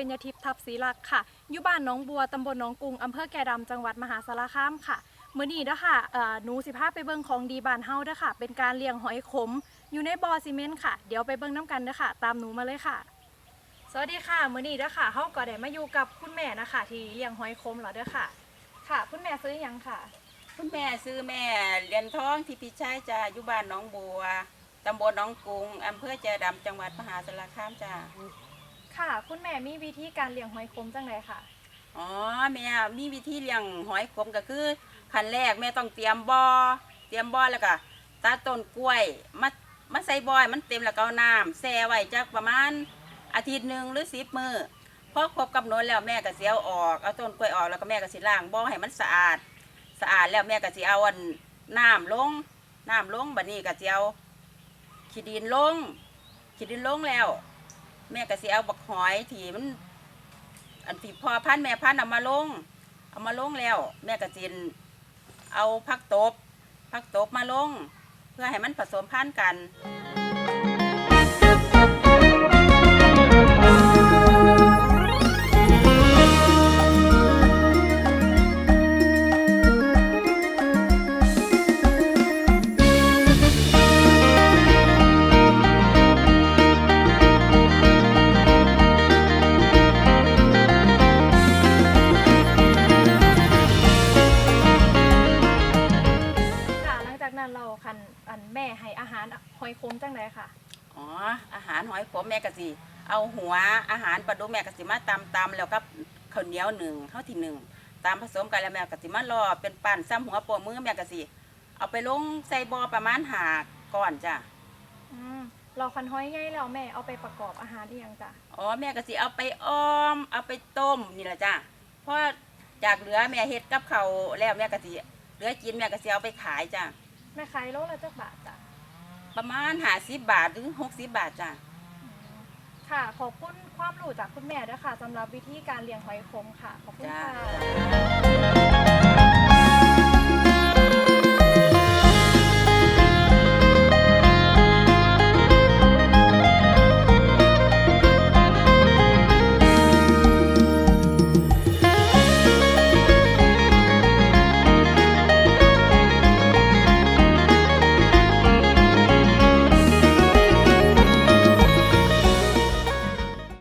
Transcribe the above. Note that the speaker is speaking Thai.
าวเบญญทิพย์ทับศรีลักษ์ค่ะอยู่บ้านหน้องบัวตำบลหน้องกรุงอำเภอแก่ดำจังหวัดมหาสารคามค่ะมื้อนี้เด้อค่ะหนูสิพาไปเบิ่งของดีบ้านเฮาเด้อค่ะ เป็นการเลี้ยงหอยขม อยู่ในบ่อซีเมนต์ค่ะ เดี๋ยวไปเบิ่งน้ำกันเด้อค่ะ ตามหนูมาเลยค่ะ สวัสดีค่ะมื้อนี้เด้อค่ะเฮาก็ได้มาอยู่กับคุณแม่นะคะ ที่เลี้ยงหอยขมเหรอเด้อค่ะ ค่ะ คุณแม่ซื้อยังค่ะ คุณแม่ซื้อแม่เรียนท้องที่พิชัยจ้าอยู่บ้านหน้องบัวตำบลหน้องกรุงอำเภอแจดำจังหวัดมหาสารคามจ้า ค่ะ คุณแม่มีวิธีการเลี้ยงหอยขมจังไดค่ะ อ๋อแม่มีวิธีเลี้ยงหอยขมก็คือขั้นแรกแม่ต้องเตรียมบ่อเตรียมบ่อแล้วก็ตัดต้นกล้วยมามาใส่บ่อยมันเต็มแล้วก็เอาน้ำแช่ไว้จักประมาณอาทิตย์หนึ่งหรือสิบมือพอครบกำหนดแล้วแม่ก็สิเอาออกเอาต้นกล้วยออกแล้วก็แม่ก็สิล้างบ่อให้มันสะอาด สะอาดแล้วแม่ก็สิเอาอันน้ำลงน้ำลงบัดนี้ก็สิเอาขี้ดินลงขี้ดินลงแล้ว แม่ก็สิเอาบักหอยที่มัน อันที่พอพันแม่พันเอามาลง เอามาลงแล้ว แม่ก็สิเอาพักตบพักตบมาลง เพื่อให้มันผสมพันธุ์กัน นั้นเราคันอันแม่ให้อาหารหอยขมจังไดค่ะ อ๋อ อาหารหอยขมแม่ก็สิเอาหัวอาหารปลาดุกแม่ก็สิมาตำตำแล้วก็ข้าวเหนียวหนึ่งข้าวที่หนึ่งตามผสมกันแล้วแม่ก็สิมารอเป็นปั่นซ้ำหัวโปะมือแม่ก็สิเอาไปลงใส่บอประมาณหาก่อนจ้ะอืมเราคันห้อยใหญ่แล้วแม่เอาไปประกอบอาหารที่ยังจ้ะอ๋อแม่ก็สิเอาไปอ้อม เอาไปต้มนี่แหละจ้ะเพราะจากเหลือแม่เฮ็ดกับเขาวแล้วแม่ก็สิเหลือกินแม่ก็สิเอาไปขายจ้ะ แม่ขายโลละจักบาทจ้ะประมาณหาสิบบาทหรือหกสิบบาทจ้ะอืมค่ะ ขอบคุณความรู้จากคุณแม่ด้วยค่ะสำหรับวิธีการเลี้ยงหอยขมค่ะ ขอบคุณจ้าค่ะ